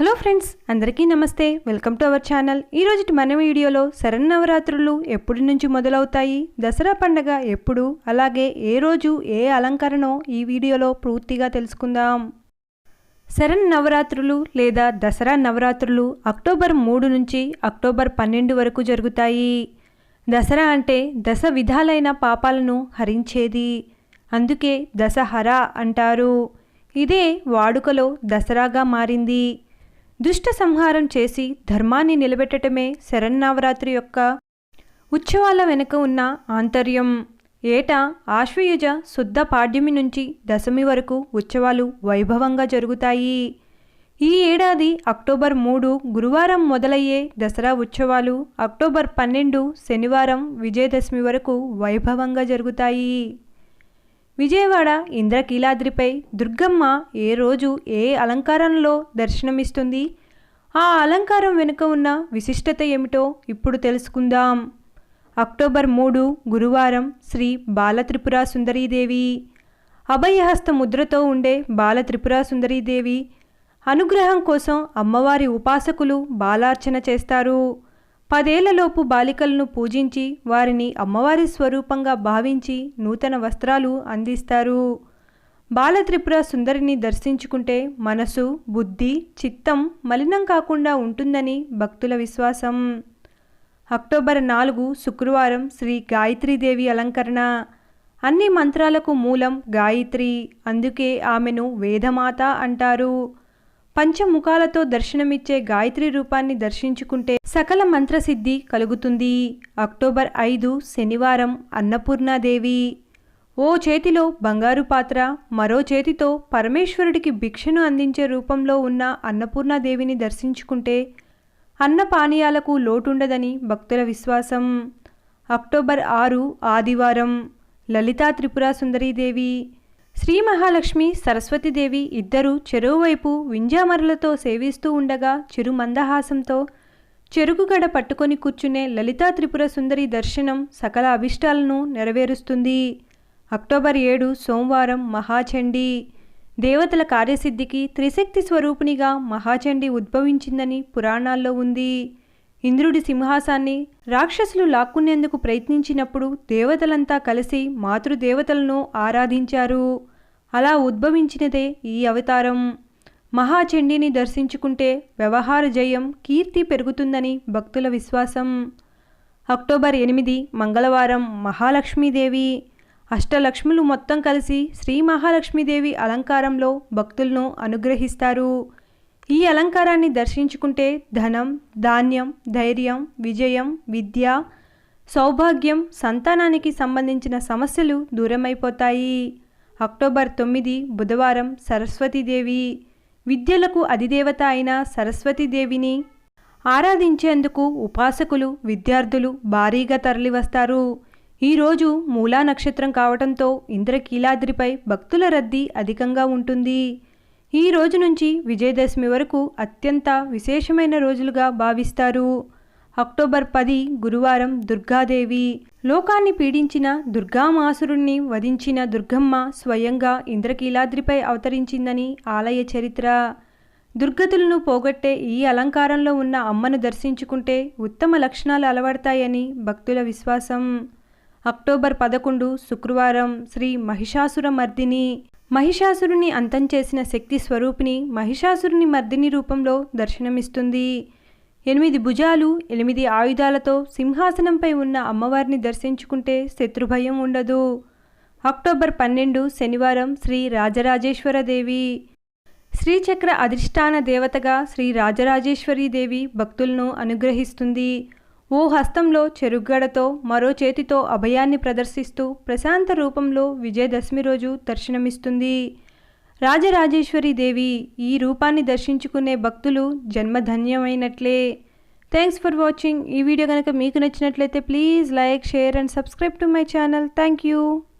Hello friends అందరికీ నమస్తే. Welcome to our channel. ఈ రోజు మన వీడియోలో శరన్నవరాత్రులు ఎప్పటి నుంచి మొదలవుతాయి? దసరా పండగ ఎప్పుడు? అలాగే ఏ రోజు ఏ అలంకరణో ఈ వీడియోలో పూర్తిగా తెలుసుకుందాం. శరణ్ నవరాత్రులు లేదా దసరా నవరాత్రులు అక్టోబర్ మూడు నుంచి అక్టోబర్ పన్నెండు వరకు జరుగుతాయి. దసరా అంటే దశ విధాలైన పాపాలను హరించేది. అందుకే దసహర అంటారు. ఇదే వాడుకలో దసరాగా మారింది. దుష్ట సంహారం చేసి ధర్మాన్ని నిలబెట్టడమే శరన్నవరాత్రి యొక్క ఉత్సవాల వెనుక ఉన్న ఆంతర్యం. ఏటా ఆశ్వయుజ శుద్ధ పాడ్యమి నుంచి దశమి వరకు ఉత్సవాలు వైభవంగా జరుగుతాయి. ఈ ఏడాది అక్టోబర్ మూడు గురువారం మొదలయ్యే దసరా ఉత్సవాలు అక్టోబర్ పన్నెండు శనివారం విజయదశమి వరకు వైభవంగా జరుగుతాయి. విజయవాడ ఇంద్రకీలాద్రిపై దుర్గమ్మ ఏ రోజు ఏ అలంకారంలో దర్శనమిస్తుంది? ఆ అలంకారం వెనుక ఉన్న విశిష్టత ఏమిటో ఇప్పుడు తెలుసుకుందాం. అక్టోబర్ మూడు గురువారం శ్రీ బాలత్రిపుర సుందరీదేవి. అభయహస్త ముద్రతో ఉండే బాలత్రిపుర సుందరీదేవి అనుగ్రహం కోసం అమ్మవారి ఉపాసకులు బాలార్చన చేస్తారు. పదేళ్ళలోపు బాలికలను పూజించి వారిని అమ్మవారి స్వరూపంగా భావించి నూతన వస్త్రాలు అందిస్తారు. బాలత్రిపుర సుందరిని దర్శించుకుంటే మనసు బుద్ధి చిత్తం మలినం కాకుండా ఉంటుందని భక్తుల విశ్వాసం. అక్టోబర్ నాలుగు శుక్రవారం శ్రీ గాయత్రీదేవి అలంకరణ. అన్ని మంత్రాలకు మూలం గాయత్రి. అందుకే ఆమెను వేదమాత అంటారు. పంచముఖాలతో దర్శనమిచ్చే గాయత్రి రూపాన్ని దర్శించుకుంటే సకల మంత్రసిద్ధి కలుగుతుంది. అక్టోబర్ ఐదు శనివారం అన్నపూర్ణాదేవి. ఓ చేతిలో బంగారు పాత్ర మరో చేతితో పరమేశ్వరుడికి భిక్షను అందించే రూపంలో ఉన్న అన్నపూర్ణాదేవిని దర్శించుకుంటే అన్న పానీయాలకు లోటుండదని భక్తుల విశ్వాసం. అక్టోబర్ ఆరు ఆదివారం లలితా త్రిపుర సుందరీదేవి శ్రీ మహాలక్ష్మి సరస్వతీదేవి ఇద్దరూ చెరువువైపు వింజామరలతో సేవిస్తూ ఉండగా చిరు మందహాసంతో చెరుకుగడ పట్టుకొని కూర్చునే లలితా త్రిపుర సుందరి దర్శనం సకల అభిష్టాలను నెరవేరుస్తుంది. అక్టోబర్ ఏడు సోమవారం మహాచండీ. దేవతల కార్యసిద్ధికి త్రిశక్తి స్వరూపిణిగా మహాచండి ఉద్భవించిందని పురాణాల్లో ఉంది. ఇంద్రుడి సింహాసాన్ని రాక్షసులు లాక్కునేందుకు ప్రయత్నించినప్పుడు దేవతలంతా కలిసి మాతృదేవతలను ఆరాధించారు. అలా ఉద్భవించినదే ఈ అవతారం. మహాచండీని దర్శించుకుంటే వ్యవహార జయం కీర్తి పెరుగుతుందని భక్తుల విశ్వాసం. అక్టోబర్ ఎనిమిది మంగళవారం మహాలక్ష్మీదేవి. అష్టలక్ష్ములు మొత్తం కలిసి శ్రీ మహాలక్ష్మీదేవి అలంకారంలో భక్తులను అనుగ్రహిస్తారు. ఈ అలంకారాన్ని దర్శించుకుంటే ధనం ధాన్యం ధైర్యం విజయం విద్య సౌభాగ్యం సంతానానికి సంబంధించిన సమస్యలు దూరమైపోతాయి. అక్టోబర్ తొమ్మిది బుధవారం సరస్వతీదేవి. విద్యలకు అధిదేవత అయిన సరస్వతీదేవిని ఆరాధించేందుకు ఉపాసకులు విద్యార్థులు భారీగా తరలివస్తారు. ఈరోజు మూలా నక్షత్రం కావడంతో ఇంద్రకీలాద్రిపై భక్తుల రద్దీ అధికంగా ఉంటుంది. ఈ రోజు నుంచి విజయదశమి వరకు అత్యంత విశేషమైన రోజులుగా భావిస్తారు. అక్టోబర్ పది గురువారం దుర్గాదేవి. లోకాన్ని పీడించిన దుర్గామాసురుణ్ణి వధించిన దుర్గమ్మ స్వయంగా ఇంద్రకీలాద్రిపై అవతరించిందని ఆలయ చరిత్ర. దుర్గతులను పోగొట్టే ఈ అలంకారంలో ఉన్న అమ్మను దర్శించుకుంటే ఉత్తమ లక్షణాలు అలవడతాయని భక్తుల విశ్వాసం. అక్టోబర్ పదకొండు శుక్రవారం శ్రీ మహిషాసుర మర్దిని. మహిషాసురుని అంతం చేసిన శక్తి స్వరూపిణి మహిషాసురుని మర్దిని రూపంలో దర్శనమిస్తుంది. ఎనిమిది భుజాలు ఎనిమిది ఆయుధాలతో సింహాసనంపై ఉన్న అమ్మవారిని దర్శించుకుంటే శత్రుభయం ఉండదు. అక్టోబర్ పన్నెండు శనివారం శ్రీ రాజరాజేశ్వరదేవి శ్రీచక్ర అధిష్టాన దేవతగా శ్రీ రాజరాజేశ్వరీదేవి భక్తులను అనుగ్రహిస్తుంది. ఓ హస్తంలో చెరుగ్గడతో మరో చేతితో అభయాన్ని ప్రదర్శిస్తూ ప్రశాంత రూపంలో విజయదశమి రోజు దర్శనమిస్తుంది. రాజరాజేశ్వరి దేవి ఈ రూపాన్ని దర్శించుకునే భక్తులు జన్మధన్యమైనట్లే. థ్యాంక్స్ ఫర్ వాచింగ్ ఈ వీడియో కనుక మీకు నచ్చినట్లయితే please like share and subscribe to my channel thank you